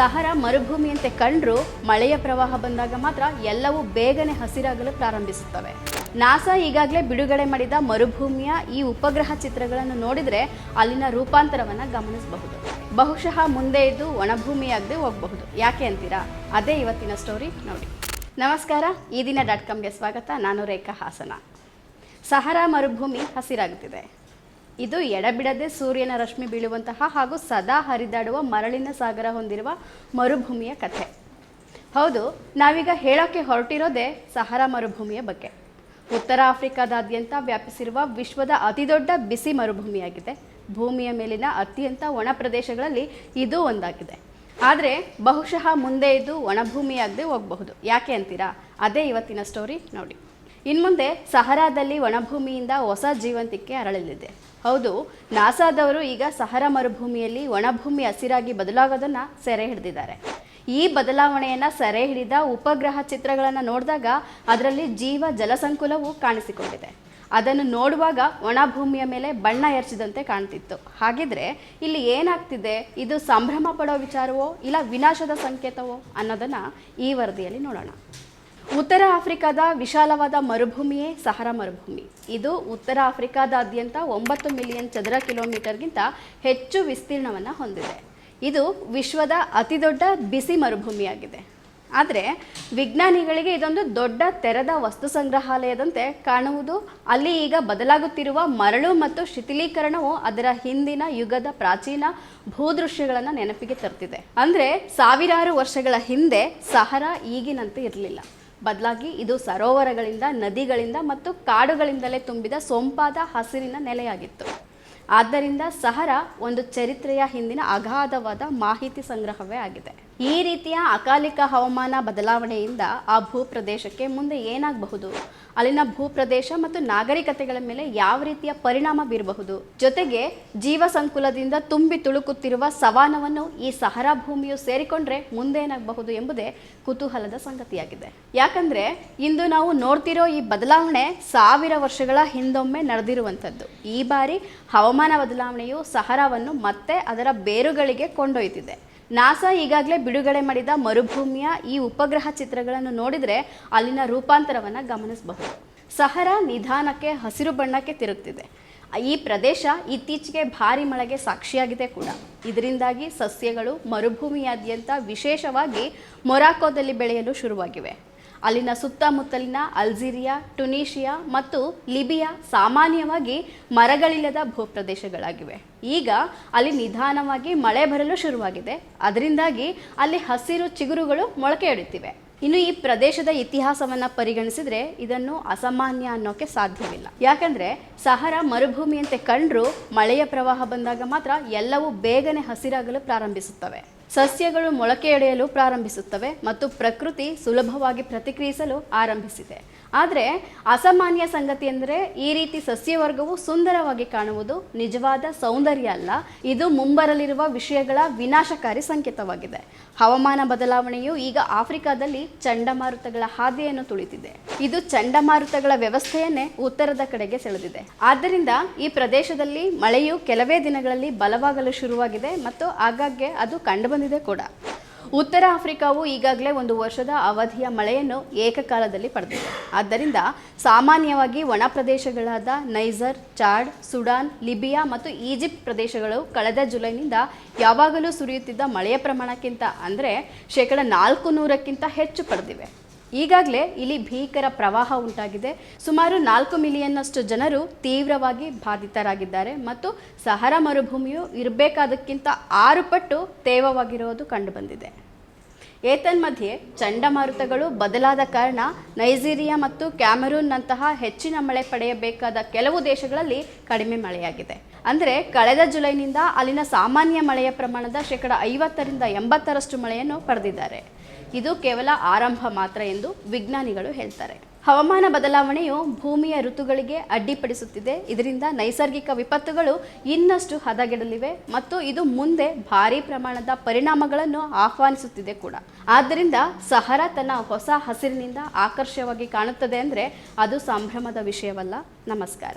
ಸಹರ ಮರುಭೂಮಿಯಂತೆ ಕಂಡ್ರು ಮಳೆಯ ಪ್ರವಾಹ ಬಂದಾಗ ಮಾತ್ರ ಎಲ್ಲವೂ ಬೇಗನೆ ಹಸಿರಾಗಲು ಪ್ರಾರಂಭಿಸುತ್ತವೆ. ನಾಸಾ ಈಗಾಗಲೇ ಬಿಡುಗಡೆ ಮಾಡಿದ ಮರುಭೂಮಿಯ ಈ ಉಪಗ್ರಹ ಚಿತ್ರಗಳನ್ನು ನೋಡಿದರೆ ಅಲ್ಲಿನ ರೂಪಾಂತರವನ್ನು ಗಮನಿಸಬಹುದು. ಬಹುಶಃ ಮುಂದೆ ಇದು ಒಣಭೂಮಿಯಾಗದೆ ಹೋಗಬಹುದು. ಯಾಕೆ ಅಂತೀರಾ? ಅದೇ ಇವತ್ತಿನ ಸ್ಟೋರಿ ನೋಡಿ. ನಮಸ್ಕಾರ, ಈ ದಿನ ಡಾಟ್ ಕಾಮ್ಗೆ ಸ್ವಾಗತ. ನಾನು ರೇಖಾ ಹಾಸನ. ಸಹರಾ ಮರುಭೂಮಿ ಹಸಿರಾಗುತ್ತಿದೆ. ಇದು ಎಡಬಿಡದೆ ಸೂರ್ಯನ ರಶ್ಮಿ ಬೀಳುವಂತಹ ಹಾಗೂ ಸದಾ ಹರಿದಾಡುವ ಮರಳಿನ ಸಾಗರ ಹೊಂದಿರುವ ಮರುಭೂಮಿಯ ಕಥೆ. ಹೌದು, ನಾವೀಗ ಹೇಳೋಕ್ಕೆ ಹೊರಟಿರೋದೇ ಸಹರಾ ಮರುಭೂಮಿಯ ಬಗ್ಗೆ. ಉತ್ತರ ಆಫ್ರಿಕಾದಾದ್ಯಂತ ವ್ಯಾಪಿಸಿರುವ ವಿಶ್ವದ ಅತಿದೊಡ್ಡ ಬಿಸಿ ಮರುಭೂಮಿಯಾಗಿದೆ. ಭೂಮಿಯ ಮೇಲಿನ ಅತ್ಯಂತ ಒಣ ಪ್ರದೇಶಗಳಲ್ಲಿ ಇದು ಒಂದಾಗಿದೆ. ಆದರೆ ಬಹುಶಃ ಮುಂದೆ ಇದು ಒಣಭೂಮಿಯಾಗದೆ ಹೋಗಬಹುದು. ಯಾಕೆ ಅಂತೀರಾ? ಅದೇ ಇವತ್ತಿನ ಸ್ಟೋರಿ ನೋಡಿ. ಇನ್ಮುಂದೆ ಸಹರಾದಲ್ಲಿ ಒಣಭೂಮಿಯಿಂದ ಹೊಸ ಜೀವಂತಿಕೆ ಅರಳಲಿದೆ. ಹೌದು, ನಾಸಾದವರು ಈಗ ಸಹರ ಮರುಭೂಮಿಯಲ್ಲಿ ಒಣಭೂಮಿ ಹಸಿರಾಗಿ ಬದಲಾಗೋದನ್ನು ಸೆರೆ ಹಿಡಿದಿದ್ದಾರೆ. ಈ ಬದಲಾವಣೆಯನ್ನು ಸೆರೆ ಹಿಡಿದ ಉಪಗ್ರಹ ಚಿತ್ರಗಳನ್ನು ನೋಡಿದಾಗ ಅದರಲ್ಲಿ ಜೀವ ಜಲಸಂಕುಲವು ಕಾಣಿಸಿಕೊಂಡಿದೆ. ಅದನ್ನು ನೋಡುವಾಗ ಒಣ ಭೂಮಿಯ ಮೇಲೆ ಬಣ್ಣ ಎರಚಿದಂತೆ ಕಾಣ್ತಿತ್ತು. ಹಾಗಿದ್ರೆ ಇಲ್ಲಿ ಏನಾಗ್ತಿದೆ? ಇದು ಸಂಭ್ರಮ ಪಡೋ ವಿಚಾರವೋ ಇಲ್ಲ ವಿನಾಶದ ಸಂಕೇತವೋ ಅನ್ನೋದನ್ನು ಈ ವರದಿಯಲ್ಲಿ ನೋಡೋಣ. ಉತ್ತರ ಆಫ್ರಿಕಾದ ವಿಶಾಲವಾದ ಮರುಭೂಮಿಯೇ ಸಹರ ಮರುಭೂಮಿ. ಇದು ಉತ್ತರ ಆಫ್ರಿಕಾದಾದ್ಯಂತ ಒಂಬತ್ತು ಮಿಲಿಯನ್ ಚದರ ಕಿಲೋಮೀಟರ್ಗಿಂತ ಹೆಚ್ಚು ವಿಸ್ತೀರ್ಣವನ್ನು ಹೊಂದಿದೆ. ಇದು ವಿಶ್ವದ ಅತಿದೊಡ್ಡ ಬಿಸಿ ಮರುಭೂಮಿಯಾಗಿದೆ. ಆದರೆ ವಿಜ್ಞಾನಿಗಳಿಗೆ ಇದೊಂದು ದೊಡ್ಡ ತೆರೆದ ವಸ್ತು ಸಂಗ್ರಹಾಲಯದಂತೆ ಕಾಣುವುದು, ಅಲ್ಲಿ ಈಗ ಬದಲಾಗುತ್ತಿರುವ ಮರಳು ಮತ್ತು ಶಿಥಿಲೀಕರಣವು ಅದರ ಹಿಂದಿನ ಯುಗದ ಪ್ರಾಚೀನ ಭೂದೃಶ್ಯಗಳನ್ನು ನೆನಪಿಗೆ ತರ್ತಿದೆ. ಅಂದರೆ ಸಾವಿರಾರು ವರ್ಷಗಳ ಹಿಂದೆ ಸಹರ ಈಗಿನಂತೆ ಇರಲಿಲ್ಲ. ಬದಲಾಗಿ ಇದು ಸರೋವರಗಳಿಂದ, ನದಿಗಳಿಂದ ಮತ್ತು ಕಾಡುಗಳಿಂದಲೇ ತುಂಬಿದ ಸೊಂಪಾದ ಹಸಿರಿನ ನೆಲೆಯಾಗಿತ್ತು. ಆದ್ದರಿಂದ ಸಹರ ಒಂದು ಚರಿತ್ರೆಯ ಹಿಂದಿನ ಅಗಾಧವಾದ ಮಾಹಿತಿ ಸಂಗ್ರಹವೇ ಆಗಿದೆ. ಈ ರೀತಿಯ ಅಕಾಲಿಕ ಹವಾಮಾನ ಬದಲಾವಣೆಯಿಂದ ಆ ಭೂಪ್ರದೇಶಕ್ಕೆ ಮುಂದೆ ಏನಾಗಬಹುದು? ಅಲ್ಲಿನ ಭೂಪ್ರದೇಶ ಮತ್ತು ನಾಗರಿಕತೆಗಳ ಮೇಲೆ ಯಾವ ರೀತಿಯ ಪರಿಣಾಮ ಬೀರಬಹುದು? ಜೊತೆಗೆ ಜೀವ ಸಂಕುಲದಿಂದ ತುಂಬಿ ತುಳುಕುತ್ತಿರುವ ಸವಾನವನ್ನು ಈ ಸಹರಾ ಭೂಮಿಯು ಸೇರಿಕೊಂಡ್ರೆ ಮುಂದೇನಾಗಬಹುದು ಎಂಬುದೇ ಕುತೂಹಲದ ಸಂಗತಿಯಾಗಿದೆ. ಯಾಕಂದ್ರೆ ಇಂದು ನಾವು ನೋಡ್ತಿರೋ ಈ ಬದಲಾವಣೆ ಸಾವಿರ ವರ್ಷಗಳ ಹಿಂದೊಮ್ಮೆ ನಡೆದಿರುವಂಥದ್ದು. ಈ ಬಾರಿ ಹವಾಮಾನ ಬದಲಾವಣೆಯು ಸಹರಾವನ್ನು ಮತ್ತೆ ಅದರ ಬೇರುಗಳಿಗೆ ಕೊಂಡೊಯ್ತಿದೆ ನಾಸಾ ಈಗಾಗಲೇ ಬಿಡುಗಡೆ ಮಾಡಿದ ಮರುಭೂಮಿಯ ಈ ಉಪಗ್ರಹ ಚಿತ್ರಗಳನ್ನು ನೋಡಿದರೆ ಅಲ್ಲಿನ ರೂಪಾಂತರವನ್ನು ಗಮನಿಸಬಹುದು. ಸಹರ ನಿಧಾನಕ್ಕೆ, ಹಸಿರು ಬಣ್ಣಕ್ಕೆ ತಿರುಗ್ತಿದೆ. ಈ ಪ್ರದೇಶ ಇತ್ತೀಚೆಗೆ ಭಾರಿ ಮಳೆಗೆ ಸಾಕ್ಷಿಯಾಗಿದೆ ಕೂಡ. ಇದರಿಂದಾಗಿ ಸಸ್ಯಗಳು ಮರುಭೂಮಿಯಾದ್ಯಂತ ವಿಶೇಷವಾಗಿ ಮೊರಾಕೋದಲ್ಲಿ ಬೆಳೆಯಲು ಶುರುವಾಗಿವೆ. ಅಲ್ಲಿನ ಸುತ್ತಮುತ್ತಲಿನ ಅಲ್ಜೀರಿಯಾ, ಟುನೀಷಿಯಾ ಮತ್ತು ಲಿಬಿಯಾ ಸಾಮಾನ್ಯವಾಗಿ ಮರಗಳಿಲ್ಲದ ಭೂಪ್ರದೇಶಗಳಾಗಿವೆ. ಈಗ ಅಲ್ಲಿ ನಿಧಾನವಾಗಿ ಮಳೆ ಬರಲು ಶುರುವಾಗಿದೆ. ಅದರಿಂದಾಗಿ ಅಲ್ಲಿ ಹಸಿರು ಚಿಗುರುಗಳು ಮೊಳಕೆಯೊಡುತ್ತಿವೆ ಇನ್ನು ಈ ಪ್ರದೇಶದ ಇತಿಹಾಸವನ್ನು ಪರಿಗಣಿಸಿದರೆ ಇದನ್ನು ಅಸಾಮಾನ್ಯ ಅನ್ನೋಕೆ ಸಾಧ್ಯವಿಲ್ಲ. ಯಾಕಂದ್ರೆ ಸಹರ ಮರುಭೂಮಿಯಂತೆ ಕಂಡ್ರೂ ಮಳೆಯ ಪ್ರವಾಹ ಬಂದಾಗ ಮಾತ್ರ ಎಲ್ಲವೂ ಬೇಗನೆ ಹಸಿರಾಗಲು ಪ್ರಾರಂಭಿಸುತ್ತವೆ. ಸಸ್ಯಗಳು ಮೊಳಕೆಯೊಡೆಯಲು ಪ್ರಾರಂಭಿಸುತ್ತವೆ ಮತ್ತು ಪ್ರಕೃತಿ ಸುಲಭವಾಗಿ ಪ್ರತಿಕ್ರಿಯಿಸಲು ಆರಂಭಿಸಿದೆ. ಆದರೆ ಅಸಾಮಾನ್ಯ ಸಂಗತಿ ಎಂದರೆ ಈ ರೀತಿ ಸಸ್ಯವರ್ಗವು ಸುಂದರವಾಗಿ ಕಾಣುವುದು ನಿಜವಾದ ಸೌಂದರ್ಯ ಅಲ್ಲ. ಇದು ಮುಂಬರಲಿರುವ ವಿಷಯಗಳ ವಿನಾಶಕಾರಿ ಸಂಕೇತವಾಗಿದೆ. ಹವಾಮಾನ ಬದಲಾವಣೆಯು ಈಗ ಆಫ್ರಿಕಾದಲ್ಲಿ ಚಂಡಮಾರುತಗಳ ಹಾದಿಯನ್ನು ತುಳಿತಿದೆ. ಇದು ಚಂಡಮಾರುತಗಳ ವ್ಯವಸ್ಥೆಯನ್ನೇ ಉತ್ತರದ ಕಡೆಗೆ ಸೆಳೆದಿದೆ. ಆದ್ದರಿಂದ ಈ ಪ್ರದೇಶದಲ್ಲಿ ಮಳೆಯು ಕೆಲವೇ ದಿನಗಳಲ್ಲಿ ಬಲವಾಗಲು ಶುರುವಾಗಿದೆ ಮತ್ತು ಆಗಾಗ್ಗೆ ಅದು ಕಂಡುಬಂದಿದೆ ಕೂಡ. ಉತ್ತರ ಆಫ್ರಿಕಾವು ಈಗಾಗಲೇ ಒಂದು ವರ್ಷದ ಅವಧಿಯ ಮಳೆಯನ್ನು ಏಕಕಾಲದಲ್ಲಿ ಪಡೆದಿದೆ. ಆದ್ದರಿಂದ ಸಾಮಾನ್ಯವಾಗಿ ಒಣ ಪ್ರದೇಶಗಳಾದ ನೈಜರ್, ಚಾಡ್, ಸುಡಾನ್, ಲಿಬಿಯಾ ಮತ್ತು ಈಜಿಪ್ಟ್ ಪ್ರದೇಶಗಳು ಕಳೆದ ಜುಲೈನಿಂದ ಯಾವಾಗಲೂ ಸುರಿಯುತ್ತಿದ್ದ ಮಳೆಯ ಪ್ರಮಾಣಕ್ಕಿಂತ ಅಂದರೆ ಶೇಕಡ ನಾಲ್ಕು ನೂರಕ್ಕಿಂತ ಹೆಚ್ಚು ಪಡೆದಿವೆ. ಈಗಾಗಲೇ ಇಲ್ಲಿ ಭೀಕರ ಪ್ರವಾಹ ಉಂಟಾಗಿದೆ. ಸುಮಾರು ನಾಲ್ಕು ಮಿಲಿಯನ್ನಷ್ಟು ಜನರು ತೀವ್ರವಾಗಿ ಬಾಧಿತರಾಗಿದ್ದಾರೆ. ಮತ್ತು ಸಹರ ಮರುಭೂಮಿಯು ಇರಬೇಕಾದಕ್ಕಿಂತ ಆರು ಪಟ್ಟು ತೇವವಾಗಿರುವುದು ಕಂಡುಬಂದಿದೆ. ಏತನ್ಮಧ್ಯೆ ಚಂಡಮಾರುತಗಳು ಬದಲಾದ ಕಾರಣ ನೈಜೀರಿಯಾ ಮತ್ತು ಕ್ಯಾಮರೂನ್ನಂತಹ ಹೆಚ್ಚಿನ ಮಳೆ ಪಡೆಯಬೇಕಾದ ಕೆಲವು ದೇಶಗಳಲ್ಲಿ ಕಡಿಮೆ ಮಳೆಯಾಗಿದೆ. ಅಂದರೆ ಕಳೆದ ಜುಲೈನಿಂದ ಅಲ್ಲಿನ ಸಾಮಾನ್ಯ ಮಳೆಯ ಪ್ರಮಾಣದ ಶೇಕಡ ಐವತ್ತರಿಂದ ಎಂಬತ್ತರಷ್ಟು ಮಳೆಯನ್ನು ಪಡೆದಿದ್ದಾರೆ. ಇದು ಕೇವಲ ಆರಂಭ ಮಾತ್ರ ಎಂದು ವಿಜ್ಞಾನಿಗಳು ಹೇಳ್ತಾರೆ. ಹವಾಮಾನ ಬದಲಾವಣೆಯು ಭೂಮಿಯ ಋತುಗಳಿಗೆ ಅಡ್ಡಿಪಡಿಸುತ್ತಿದೆ. ಇದರಿಂದ ನೈಸರ್ಗಿಕ ವಿಪತ್ತುಗಳು ಇನ್ನಷ್ಟು ಹದಗೆಡಲಿವೆ ಮತ್ತು ಇದು ಮುಂದೆ ಭಾರಿ ಪ್ರಮಾಣದ ಪರಿಣಾಮಗಳನ್ನು ಆಹ್ವಾನಿಸುತ್ತಿದೆ ಕೂಡ. ಆದ್ದರಿಂದ ಸಹರ ತನ್ನ ಹೊಸ ಹಸಿರಿನಿಂದ ಆಕರ್ಷವಾಗಿ ಕಾಣುತ್ತದೆ ಅಂದರೆ ಅದು ಸಂಭ್ರಮದ ವಿಷಯವಲ್ಲ. ನಮಸ್ಕಾರ.